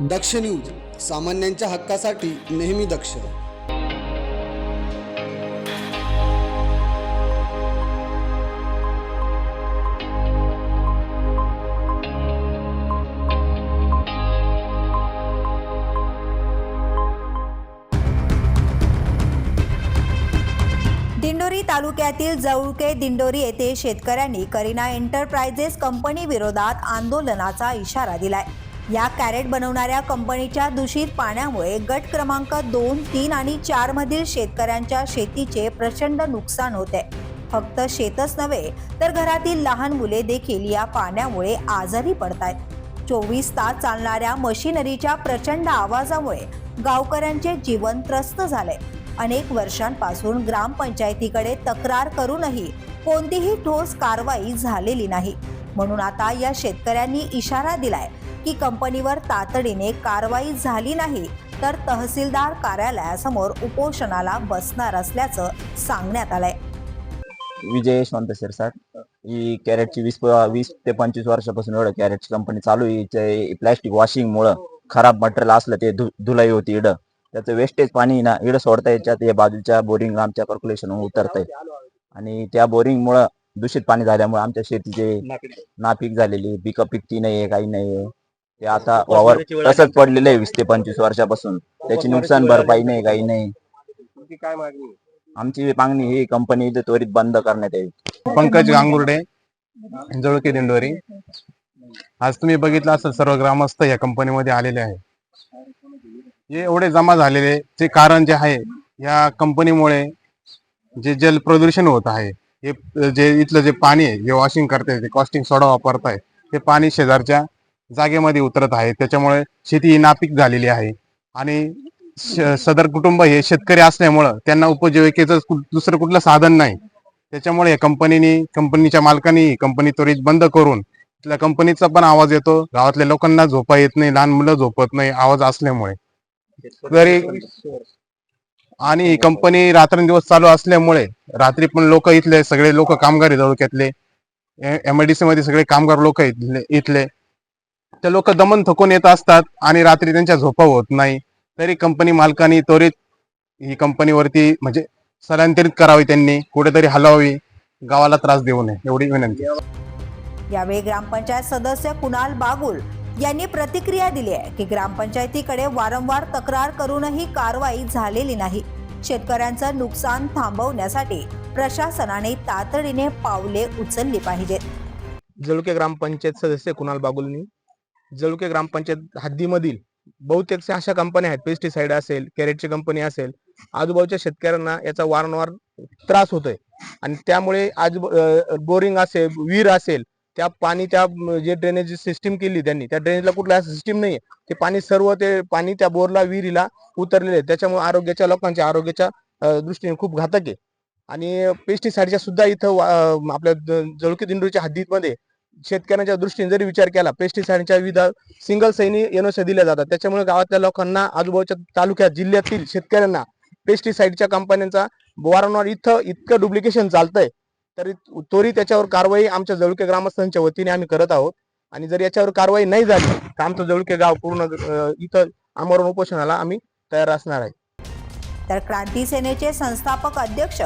दक्ष news सामान्यांच्या हक्कासाठी नेहमी दक्ष. दिंडोरी तालुक्यातील जवळके दिंडोरी येथे शेतकऱ्यांनी करीना एंटरप्राइजेस कंपनी विरोधात आंदोलनाचा इशारा दिलाय. या कॅरेट बनवणाऱ्या कंपनीच्या दूषित पाण्यामुळे गट क्रमांक दोन तीन आणि चार मधील शेतकऱ्यांच्या शेतीचे प्रचंड नुकसान होते फक्त शेतच नव्हे तर घरातील लहान मुले देखील या पाण्यामुळे आजारी पडतायत. चोवीस तास चालणाऱ्या मशिनरीच्या प्रचंड आवाजामुळे गावकऱ्यांचे जीवन त्रस्त झाले अनेक वर्षांपासून ग्रामपंचायतीकडे तक्रार करूनही कोणतीही ठोस कारवाई झालेली नाही. म्हणून आता या शेतकऱ्यांनी इशारा दिलाय की कंपनीवर तातडीने कारवाई झाली नाही तर तहसीलदार कार्यालयासमोर उपोषणाला बसणार असल्याचं सांगण्यात आलंय. विजय यशवंत शिरसाट ही कॅरेटची वीस वीस ते पंचवीस वर्षापासून एवढं कॅरेटची कंपनी चालू आहे. प्लॅस्टिक वॉशिंग मुळे खराब मटेरियल असलं ते धु- धुलाई होती इडं. त्याचं वेस्टेज पाणी ना इडं सोडता याच्यात या बाजूच्या बोरिंग आमच्या पर्क्युलेशन उतरतंय. आणि त्या बोरिंग मुळे दूषित पाणी झाल्यामुळे आमच्या शेतीचे नापीक. झालेली पिकं पिकती नाहीये काही नाहीये. ते आता वावर तसंच पडलेलं आहे वीस ते पंचवीस वर्षापासून. त्याची नुकसान भरपाई नाही काही नाही. काय मागणी? आमची मागणी ही कंपनी इथं त्वरित बंद करण्यात यावी पंकज गांगुर्डे जळकी दिंडोरी. आज तुम्ही बघितलं असेल सर्व ग्रामस्थ या कंपनीमध्ये आलेले आहे जे एवढे जमा झालेले जे कारण जे आहे या कंपनीमुळे जे जल प्रदूषण होत आहे हे जे इथलं जे पाणी आहे जे वॉशिंग करते जे कॉस्टिंग सोडा वापरताय ते पाणी शेजारच्या जागेमध्ये उतरत आहे. त्याच्यामुळे शेती ही नापीक झालेली आहे. आणि सदर कुटुंब हे शेतकरी असल्यामुळं त्यांना उपजीविकेचं दुसरं कुठलं साधन नाही. त्याच्यामुळे कंपनीने कंपनीच्या मालकांनी कंपनी त्वरित बंद करून त्या कंपनीचा पण आवाज येतो. गावातल्या लोकांना झोपा येत नाही लहान मुलं झोपत नाही आवाज असल्यामुळे. तरी आणि कंपनी रात्रंदिवस चालू असल्यामुळे रात्री पण लोक इथले सगळे लोक कामगार तालुक्यातले एमआयडीसी मध्ये सगळे कामगार लोक इथले इथले. ते लोक दमन थकून येत असतात आणि रात्री त्यांच्या झोपा होत नाही. तरी कंपनी मालकांनी त्वरित ही कंपनीवरती म्हणजे स्थलांतरित करावी त्यांनी. कुठेतरी हलवावी. गावाला त्रास देऊ नये. एवढी विनंती. यावेळी ग्रामपंचायत सदस्य कुणाल बागुल यांनी प्रतिक्रिया दिली आहे की ग्रामपंचायतीकडे वारंवार तक्रार करूनही कारवाई झालेली नाही. शेतकऱ्यांचं नुकसान थांबवण्यासाठी प्रशासनाने तातडीने पावले उचलली पाहिजेत. जळुके ग्रामपंचायत सदस्य कुणाल बागुलनी? जळुके ग्रामपंचायत हद्दीमधील बहुतेक अशा कंपन्या आहेत. पेस्टिसाइड असेल कॅरेटची कंपनी असेल आजूबाजूच्या शेतकऱ्यांना याचा वारंवार त्रास होतोय. आणि त्यामुळे आज बोरिंग असेल विहीर असेल त्या पाणी त्या जे ड्रेनेज सिस्टीम केली त्यांनी त्या ड्रेनेजला कुठला सिस्टीम नाही ते पाणी सर्व ते पाणी त्या बोरला विहिरीला उतरलेले आहे. त्याच्यामुळे आरोग्याच्या लोकांच्या आरोग्याच्या दृष्टीने खूप घातक आहे. आणि पेस्टिसाईडच्या सुद्धा इथं आपल्या द- जळुकी दिंडूच्या हद्दीमध्ये शेतकऱ्यांच्या दृष्टीने जरी विचार केला पेस्टिसाइडच्या विविध सिंगल सैनी एनओसी दिल्या जातात. त्याच्यामुळे गावातल्या लोकांना आजूबाजूच्या तालुक्यात जिल्ह्यातील शेतकऱ्यांना पेस्टिसाइडच्या कंपन्यांचा वारंवार इथं इतकं डुप्लिकेशन चालतंय. तरी तोरी त्याच्यावर कारवाई आमच्या जळुके ग्रामस्थांच्या वतीने आम्ही करत आहोत. आणि जर याच्यावर कारवाई नाही झाली तर आमचं जळुके गाव पूर्ण इथं आमरण उपोषणाला आम्ही तयार असणार आहे. तर क्रांती सेनेचे संस्थापक अध्यक्ष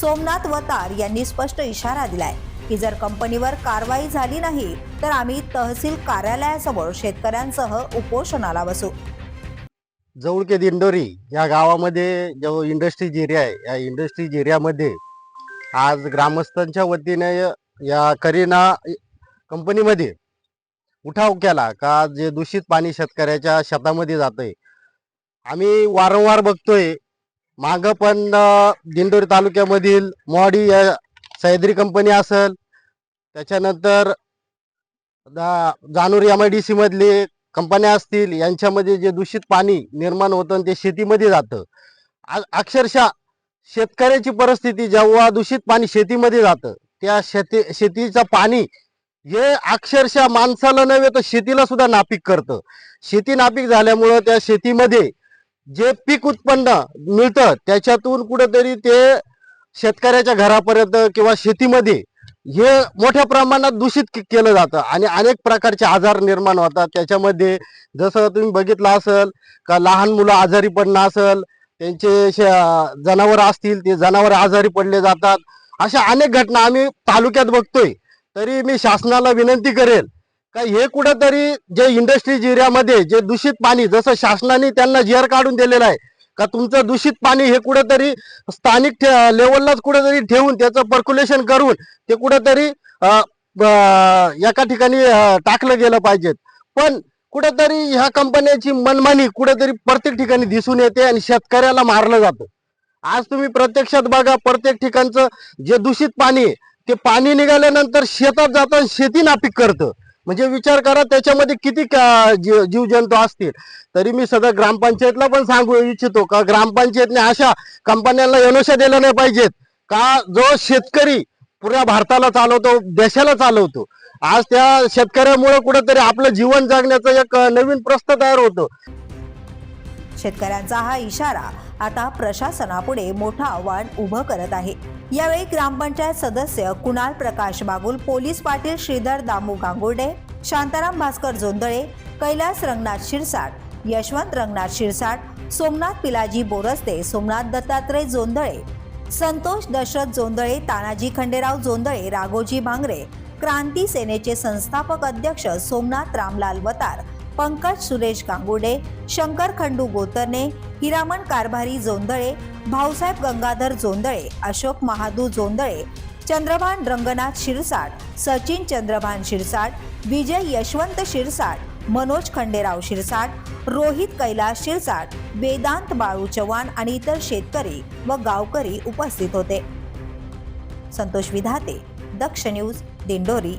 सोमनाथ वतार यांनी स्पष्ट इशारा दिलाय. की जर कंपनीवर कारवाई झाली नाही तर आम्ही तहसील कार्यालयासमोर शेतकऱ्यांसह उपोषणाला बसू. जवळके दिंडोरी या गावामध्ये जो इंडस्ट्रीज एरिया आहे या इंडस्ट्रीज एरियामध्ये आज ग्रामस्थांच्या वतीने या करीना कंपनीमध्ये उठाव केला का जे दूषित पाणी शेतकऱ्याच्या शेतामध्ये जातंय. आम्ही वारंवार बघतोय मागं पण दिंडोरी तालुक्यामधील मोहाडी या सह्याद्री कंपनी असेल त्याच्यानंतर दा- जानोरी एम आय डी सीमधले कंपन्या असतील यांच्यामध्ये जे दूषित पाणी निर्माण होतं ते शेतीमध्ये जातं. आ- अक्षरशः शेतकऱ्याची परिस्थिती जेव्हा दूषित पाणी शेतीमध्ये जातं त्या शेती शेतीचं पाणी हे अक्षरशः माणसाला नव्हे तर शेतीला सुद्धा नापीक करतं. शेती नापीक झाल्यामुळं त्या शेतीमध्ये जे पीक उत्पन्न मिळतं त्याच्यातून कुठंतरी ते शेतकऱ्याच्या घरापर्यंत किंवा शेतीमध्ये हे मोठ्या प्रमाणात दूषित के- केलं जातं आणि अनेक प्रकारचे आजार निर्माण होतात. त्याच्यामध्ये जसं तुम्ही बघितलं असेल का लहान मुलं आजारी पडणं असेल त्यांचे जनावर असतील ते जनावर आजारी पडले जातात. अशा अनेक घटना आम्ही तालुक्यात बघतोय. तरी मी शासनाला विनंती करेल का हे कुठंतरी जे इंडस्ट्रीज एरियामध्ये जे दूषित पाणी जसं शासनाने त्यांना जेर काढून दिलेलं आहे का तुमचं दूषित पाणी हे कुठेतरी स्थानिक लेवललाच कुठेतरी ठेवून त्याचं पर्क्युलेशन करून ते कुठेतरी एका ठिकाणी टाकलं गेलं पाहिजेत. पण कुठेतरी ह्या कंपन्याची मनमानी कुठेतरी प्रत्येक ठिकाणी दिसून येते आणि शेतकऱ्याला मारलं जातं. आज तुम्ही प्रत्यक्षात बघा प्रत्येक ठिकाणचं जे दूषित पाणी आहे ते पाणी निघाल्यानंतर शेतात जातं शेती नापीक करतं. म्हणजे विचार करा त्याच्यामध्ये किती जीव जीवजंतू असतील? तरी मी सध्या ग्रामपंचायतला पण सांगू इच्छितो का ग्रामपंचायतने अशा कंपन्यांना एनोशा दिल्या नाही पाहिजेत. का जो शेतकरी पुऱ्या भारताला चालवतो देशाला चालवतो. आज त्या शेतकऱ्यामुळे कुठेतरी आपलं जीवन जगण्याचं एक नवीन प्रस्थ तयार होतो. शेतकऱ्यांचा हा इशारा आता प्रशासनापुढे मोठं आव्हान उभं करत आहे. यावेळी ग्रामपंचायत सदस्य कुणाल प्रकाश बागुल पोलीस पाटील श्रीधर दामू गांगुर्डे शांताराम भास्कर जोंदळे कैलास रंगनाथ शिरसाट यशवंत रंगनाथ शिरसाट सोमनाथ पिलाजी बोरस्ते सोमनाथ दत्तात्रय जोंधळे संतोष दशरथ जोंधळे तानाजी खंडेराव जोंधळे राघोजी भांगरे क्रांती सेनेचे संस्थापक अध्यक्ष सोमनाथ रामलाल वतार पंकज सुरेश गांगुडे शंकर खंडू गोतरणे हिरामण कारभारी जोंधळे भाऊसाहेब गंगाधर जोंधळे अशोक महादू जोंधळे चंद्रभान रंगनाथ शिरसाट सचिन चंद्रभान शिरसाट विजय यशवंत शिरसाट मनोज खंडेराव शिरसाट रोहित कैलास शिरसाट वेदांत बाळू चव्हाण आणि इतर शेतकरी व गावकरी उपस्थित होते. संतोष विधाते दक्ष न्यूज दिंडोरी.